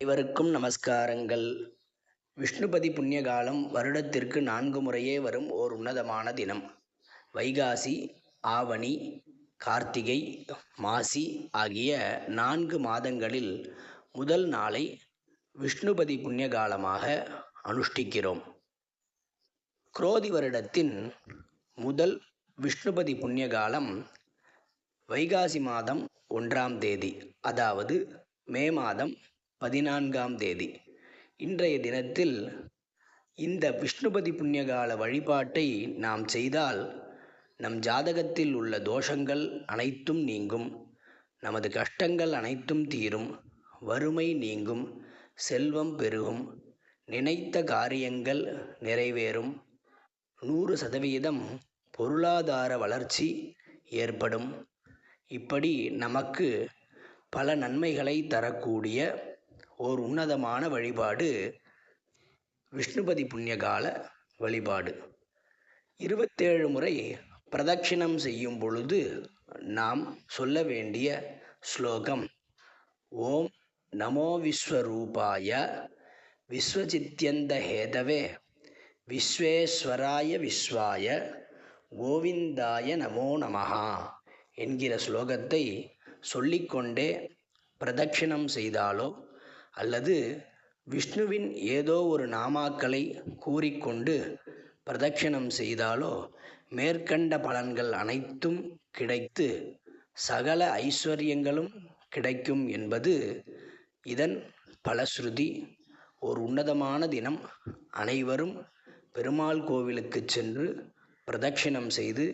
அனைவருக்கும் நமஸ்காரங்கள். விஷ்ணுபதி புண்ணியகாலம் வருடத்திற்கு நான்கு முறையே வரும் ஓர் உன்னதமான தினம். வைகாசி ஆவணி கார்த்திகை மாசி ஆகிய நான்கு மாதங்களில் முதல் நாளை விஷ்ணுபதி புண்ணியகாலமாக அனுஷ்டிக்கிறோம். குரோதி வருடத்தின் முதல் விஷ்ணுபதி புண்ணியகாலம் வைகாசி மாதம் ஒன்றாம் தேதி அதாவது மே மாதம் பதினான்காம் தேதி. இன்றைய தினத்தில் இந்த விஷ்ணுபதி புண்ணியகால வழிபாட்டை நாம் செய்தால் நம் ஜாதகத்தில் உள்ள தோஷங்கள் அனைத்தும் நீங்கும். நமது கஷ்டங்கள் அனைத்தும் தீரும். வறுமை நீங்கும். செல்வம் பெருகும். நினைத்த காரியங்கள் நிறைவேறும். நூறு சதவீதம் பொருளாதார வளர்ச்சி ஏற்படும். இப்படி நமக்கு பல நன்மைகளை தரக்கூடிய ஓர் உன்னதமான வழிபாடு விஷ்ணுபதி புண்ணியகால வழிபாடு. இருபத்தேழு முறை பிரதட்சிணம் செய்யும் பொழுது நாம் சொல்ல வேண்டிய ஸ்லோகம் ஓம் நமோ விஸ்வரூபாய விஸ்வசித்யந்த ஹேதவே விஸ்வேஸ்வராய விஸ்வாய கோவிந்தாய நமோ நமஹா என்கிற ஸ்லோகத்தை சொல்லிக்கொண்டே பிரதட்சிணம் செய்தாலோ அல்லது விஷ்ணுவின் ஏதோ ஒரு நாமாக்களை கூறிக்கொண்டு பிரதட்சிணம் செய்தாலோ மேற்கண்ட பலன்கள் அனைத்தும் கிடைத்து சகல ஐஸ்வர்யங்களும் கிடைக்கும் என்பது இதன் பலஸ்ருதி. ஒரு உன்னதமான தினம். அனைவரும் பெருமாள் கோவிலுக்கு சென்று பிரதட்சிணம் செய்து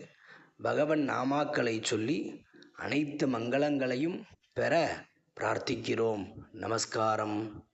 பகவன் நாமாக்களை சொல்லி அனைத்து மங்களங்களையும் பெற பிரார்த்திக்கிறோம். நமஸ்காரம்.